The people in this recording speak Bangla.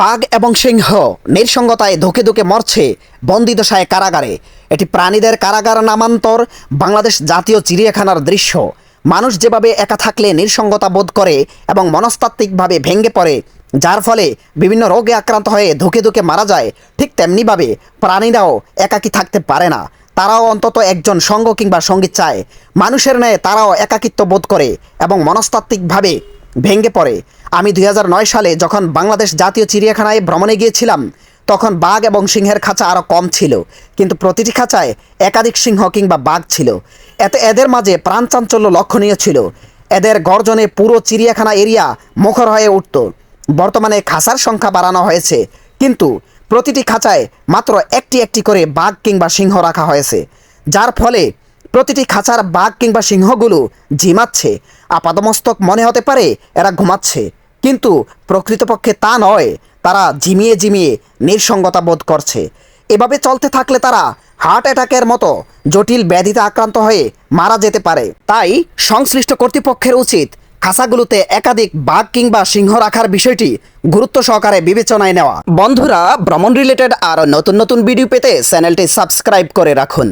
বাঘ এবং সিংহ নিঃসঙ্গতায় ধুকে ধুকে মরছে বন্দিদশায় কারাগারে। এটি প্রাণীদের কারাগার নামান্তর বাংলাদেশ জাতীয় চিড়িয়াখানার দৃশ্য। মানুষ যেভাবে একা থাকলে নিঃসঙ্গতা বোধ করে এবং মনস্তাত্ত্বিকভাবে ভেঙে পড়ে, যার ফলে বিভিন্ন রোগে আক্রান্ত হয়ে ধুকে ধুকে মারা যায়, ঠিক তেমনিভাবে প্রাণীরাও একাকী থাকতে পারে না। তারাও অন্তত একজন সঙ্গ কিংবা সঙ্গী চায়। মানুষের ন্যায় তারাও একাকিত্ব বোধ করে এবং মনস্তাত্ত্বিকভাবে ভেঙে পড়ে। আমি দুই হাজার নয় সালে যখন বাংলাদেশ জাতীয় চিড়িয়াখানায় ভ্রমণে গিয়েছিলাম, তখন বাঘ এবং সিংহের খাঁচা আরও কম ছিল, কিন্তু প্রতিটি খাঁচায় একাধিক সিংহ কিংবা বাঘ ছিল। এতে এদের মাঝে প্রাণচাঞ্চল্য লক্ষণীয় ছিল। এদের গর্জনে পুরো চিড়িয়াখানা এরিয়া মুখর হয়ে উঠত। বর্তমানে খাঁচার সংখ্যা বাড়ানো হয়েছে, কিন্তু প্রতিটি খাঁচায় মাত্র একটি একটি করে বাঘ কিংবা সিংহ রাখা হয়েছে, যার ফলে প্রতিটি খাঁচার বাঘ কিংবা সিংহগুলো ঝিমাচ্ছে। আপাদমস্তক মনে হতে পারে এরা ঘুমাচ্ছে। কিন্তু প্রকৃতপক্ষে তা নয়, তারা ঝিমিয়ে ঝিমিয়ে নিঃসঙ্গতা বোধ করছে। এভাবে চলতে থাকলে তারা হার্ট অ্যাটাকের মতো জটিল ব্যাধিতে আক্রান্ত হয়ে মারা যেতে পারে। তাই সংশ্লিষ্ট কর্তৃপক্ষের উচিত খাঁচাগুলোতে একাধিক বাঘ কিংবা সিংহ রাখার বিষয়টি গুরুত্ব সহকারে বিবেচনায় নেওয়া। বন্ধুরা, ভ্রমণ রিলেটেড আর নতুন নতুন ভিডিও পেতে চ্যানেলটি সাবস্ক্রাইব করে রাখুন।